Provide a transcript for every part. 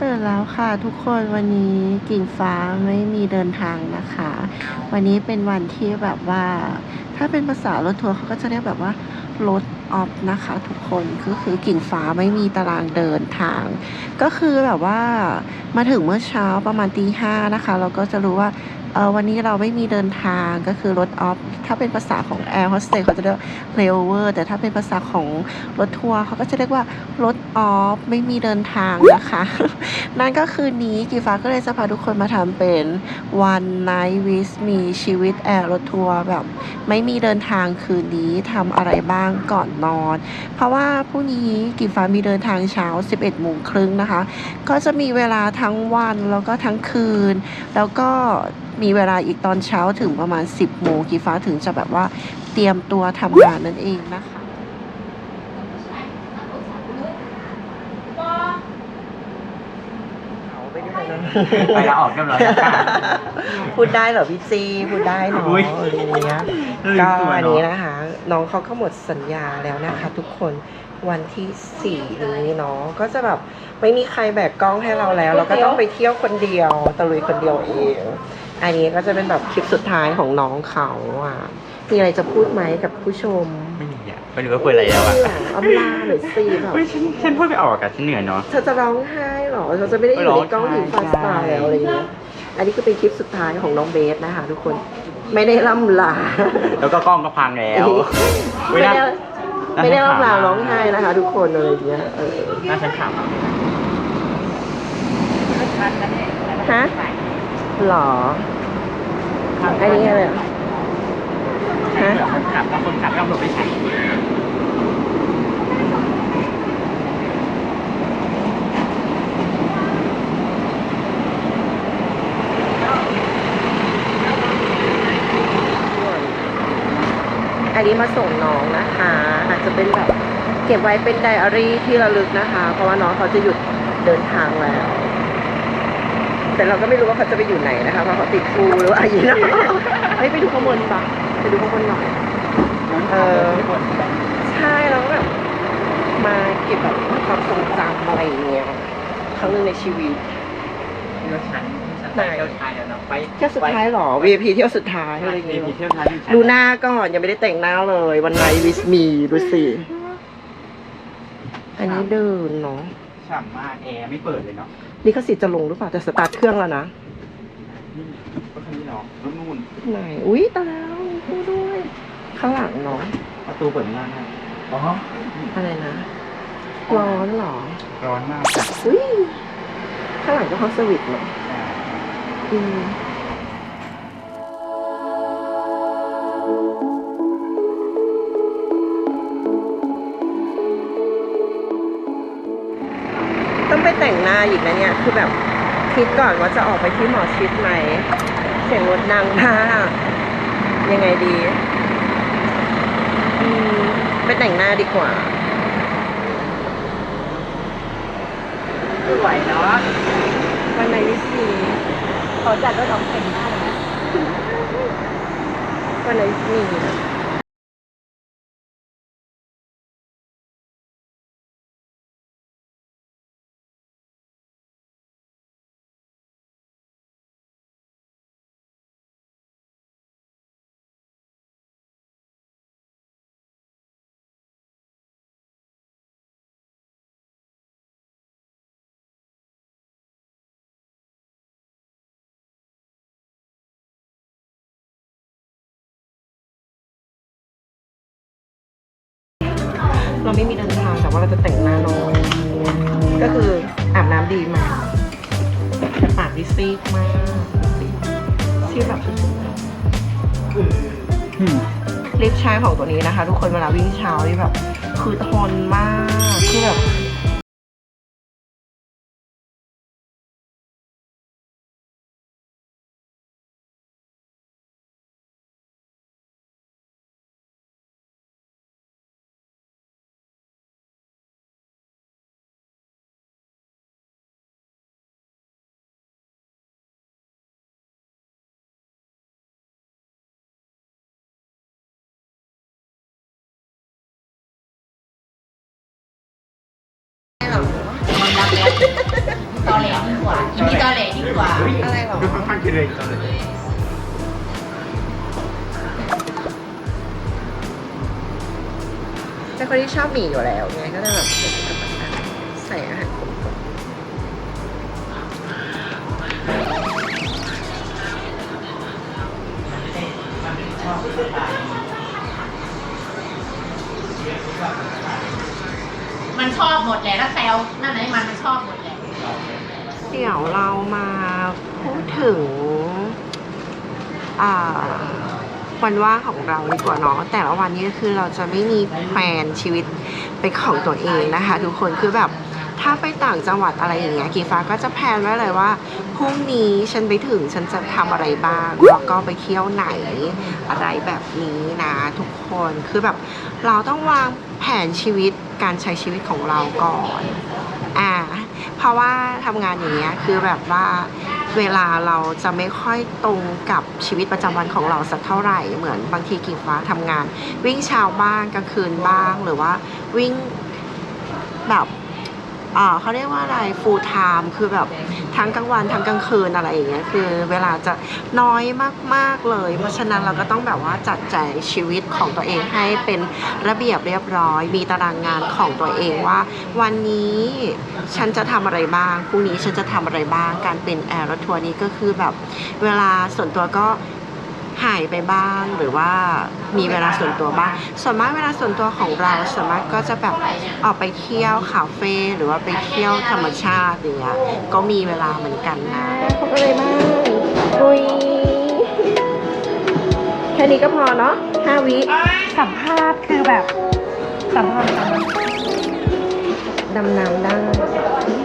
ตื่นแล้วค่ะทุกคนวันนี้กิ่งฟ้าไม่มีเดินทางนะคะ วันนี้เป็นวันที่แบบว่า ถ้าเป็นภาษารถทัวร์เขาก็จะเรียกแบบว่ารถออฟนะคะทุกคนก็คือกิ่งฟ้าไม่มีตารางเดินทาง ก็คือแบบว่ามาถึงเมื่อเช้าประมาณตีห้านะคะ เราก็จะรู้ว่า เออวันนี้เราไม่มีเดินทางก็คือรถออฟ ถ้าเป็นภาษาของแอร์โฮสเตสเขาจะเรียกเลเวอร์แต่ถ้าเป็นภาษาของรถทัวร์เขาก็จะเรียกว่ารถออฟ ไม่มีเดินทางนะคะ นั่นก็คือนี้กีฟ้าก็เลยจะพาทุกคนมาทำเป็น one night with me ชีวิตแอร์รถทัวร์แบบ ไม่มีเดินทางคืนนี้ทำอะไรบ้างก่อนนอน เพราะว่าพรุ่งนี้กีฟ้ามีเดินทางเช้า 11โมงครึ่งนะคะ ก็จะมีเวลาทั้งวันแล้วก็ทั้งคืน แล้วก็มีเวลาอีกตอนเช้าถึงประมาณ 10โมงกีฟ้าถึงจะแบบว่าเตรียมตัวทำงานนั่นเองนะคะไปแล้วออกเรียบร้อยแล้วค่ะ พูดได้เหรอพี่จีพูดได้เนาะอุ๊ยอะไรเงี้ยลืมก็ตัวอันเนอะนี้นะคะ น้องเขาก็หมดสัญญาแล้วนะคะ ทุกคนวันที่สี่นี้เนาะก็จะแบบไม่มีใครแบกกล้องให้เราแล้ว เราก็ต้องไปเที่ยวคนเดียวตะลุยคนเดียวเอง อันนี้ก็จะเป็นแบบคลิปสุดท้ายของน้องเขาอะ มีอะไรจะพูดไหมกับผู้ชมไม่มีอะไม่รู้ว่าคุยอะไรแล้วอะอำลาหรือซีแบบเฮ้ยฉันฉันพูดไปออกอะฉันเหนื่อยเนาะเธอจะร้องไห้เหรอเธอจะไม่ได้อยู่ในกล้องถึงฟาสตาร์แล้วอะไรอย่างเงี้ยอันนี้ก็เป็นคลิปสุดท้ายของน้องเบสนะคะทุกคนไม่ได้ล่ำลา แล้วก็กล้องก็พังแล้วไม่ได้น่าไม่ได้น่ารับขำลาร้องไห้นะคะ ทุกคนอะไรอย่างเงี้ยเออน่าฉันขำอะฮะหรอ อันนี้อะไรอะฮะเผื่อคนขับถ้าคนขับก็ต้องหลบไปใช้อันนี้มาส่งน้องนะคะ อาจจะเป็นแบบเก็บไว้เป็นไดอารี่ที่ระลึกนะคะ เพราะว่าน้องเขาจะหยุดเดินทางแล้ว แต่เราก็ไม่รู้ว่าเขาจะไปอยู่ไหนนะคะเพราะเขาติดฟูหรือว่าอะไรนะเฮ้ยไปดูข้างบนปะไปดูข้างบนหน่อยเออใช่เราก็แบบมาเก็บแบบความทรงจำอะไรอย่างเงี้ยครั้งหนึงในชีวิตเที่ยวชั้นชั้นไปเที่ยวชายแล้วเนาะไปเที่ยวสุดท้ายเหรอ VIP เที่ยวสุดท้ายอะไรอย่างมีเงี้ยเที่ยวชั้นอยู่ชั้นดูหน้าก่อนยังไม่ได้แต่งหน้าเลย วันไนวิสมีดูสิอันนี้เดินเนาะ ฉ่ำมากแอร์ไม่เปิดเลยเนาะลิขสิทธิ์จะลงหรือเปล่าแต่สตาร์ทเครื่องแล้วนะนี่ก็คันนี้เนาะรถนู่นไหนอุ้ยตายแล้วมีผู้ด้วย ข้างหลังเนาะประตูเปิดไม่ได้นะอ๋ออะไรนะร้อนเหรอร้อนมากจ้ะอุ้ยข้างหลังก็เขาสวิตช์เนาะอืม ต้องไปแต่งหน้าอีกนะเนี่ย คือแบบคิดก่อนว่าจะออกไปที่หมอชิดไหม เสียงรถดังมากยังไงดีอืมไปแต่งหน้าดีกว่าสวยเนาะวันไหนวิสีเขาจัดก็ต้องแต่งหน้าเลยนะวันไหนวิสี เราไม่มีเดินทางแต่ว่าเราจะแต่งหน้าน้องก็คืออาบน้ำดีมากแต่ปากดิซีดมากซีดแบบอืมลิปใช้ของตัวนี้นะคะ ทุกคนเวลาวิ่งเช้านี่แบบ คือทนมากคือแบบ หรอ มันรักแล้วตอแหลยิ่งกว่าอีนี่ตอแหลยิ่งกว่าอะไรหรอ ก็ค่อนข้างคิดเลยตอนนี้เป็คนที่ชอบหมี่อยู่แล้วไงก็จะแบบใส่อาหารกลมกล่อมชอบันชอบหมดแหละถ้าแซวนั่นไหนมันมันชอบหมดแหละเดี๋ยวเรามาพูดถึงอ่าวันว่างของเราดีกว่าเนาะแต่ละวันนี้คือเราจะไม่มีแพลนชีวิตเป็นของตัวเองนะคะ ทุกคนคือแบบ ถ้าไปต่างจังหวัดอะไรอย่างเงี้ยกีฟ้าก็จะแพลนไว้เลยว่าพรุ่งนี้ฉันไปถึงฉันจะทำอะไรบ้างแล้วก็ไปเที่ยวไหนอะไรแบบนี้นะทุกคนคือแบบเราต้องวางแผนชีวิตการใช้ชีวิตของเราก่อนอ่าเพราะว่าทำงานอย่างเงี้ยคือแบบว่าเวลาเราจะไม่ค่อยตรงกับชีวิตประจำวันของเราสักเท่าไหร่เหมือนบางทีกิ่งฟ้าทำงาน วิ่งเช้าบ้างกลางคืนบ้างหรือว่าวิ่งแบบ เขาเรียกว่าอะไร full time คือแบบทั้งกลางวันทั้งกลางคืนอะไรอย่างเงี้ยคือเวลาจะน้อยมากๆเลย เพราะฉะนั้นเราก็ต้องแบบว่าจัดแจงชีวิตของตัวเองให้เป็นระเบียบเรียบร้อย มีตารางงานของตัวเองว่า วันนี้ฉันจะทำอะไรบ้างพรุ่งนี้ฉันจะทำอะไรบ้างการเป็นแอร์รถทัวร์นี้ก็คือแบบเวลาส่วนตัวก็ หายไปบ้างหรือว่ามีเวลาส่วนตัวบ้าง ส่วนมากเวลาส่วนตัวของเราส่วนมากก็จะแบบออกไปเที่ยวคาเฟ่หรือว่าไปเที่ยวธรรมชาติอย่างเงี้ยก็มีเวลาเหมือนกันนะพบอะไรบ้างอุยแค่นี้ก็พอเนาะห้าวิสัมภาษณ์คือแบบสัมภาษณ์ดำน้ำได้วันนี้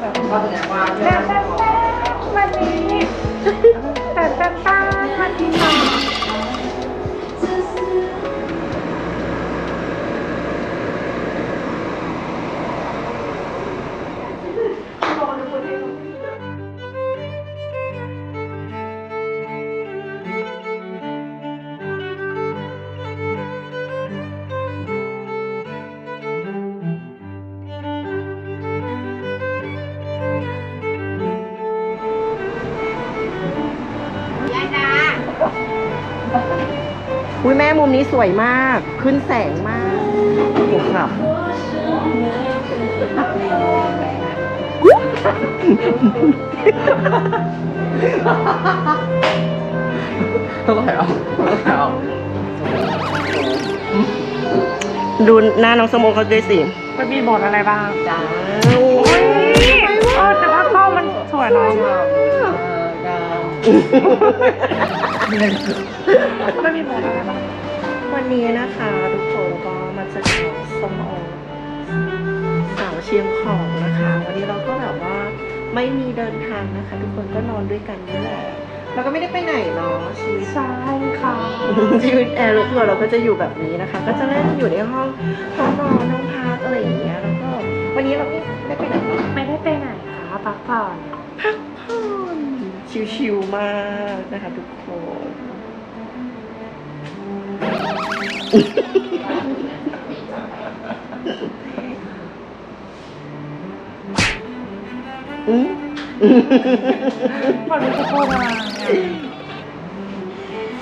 แต่แต่ตา องอุ้ยแม่มุมนี้สวยมาก ขึ้นแสงมากโอ้ครับต้องไหนเอาต้องไหนเอาดูหน้าน้องสมโอเขาด้วยสิมันมีบทอะไรบ้างจ้าโอ้ยเออแต่ว่าเข้ามันสวยเนาะ ไม่มีบทอะไรบ้างวันนี้นะคะทุกคนก็มาเจอกับสมโอสาวเชียงของนะคะ วันนี้เราก็แบบว่าไม่มีเดินทางนะคะ ทุกคนก็นอนด้วยกันนี่แหละเราก็ไม่ได้ไปไหนเนาะชีวิตใช่ค่ะชีวิตแอร์รถทัวร์เราก็จะอยู่แบบนี้นะคะ ก็จะเล่นอยู่ในห้องห้องนอนห้องพักอะไรอย่างเงี้ยแล้วก็วันนี้เราไม่ได้ไปไหนเนาะไม่ได้ไปไหนคะพักผ่อนพักผ่อนชิวๆมากนะคะทุกคนอืม พอรู้จะพูดอะไร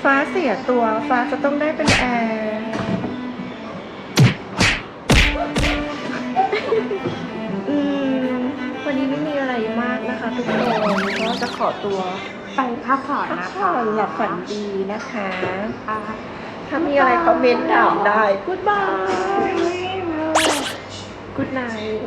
ฟ้าเสียตัว ฟ้าจะต้องได้เป็นแอร์อืมวันนี้ไม่มีอะไรมากนะคะทุกคนก็จะขอตัวไปพักผ่อนพักนะผ่คะอนหลับฝันดีนะคะอ่า ถ้ามีอะไรคอมเมนต์ถามได้ Goodbye Good night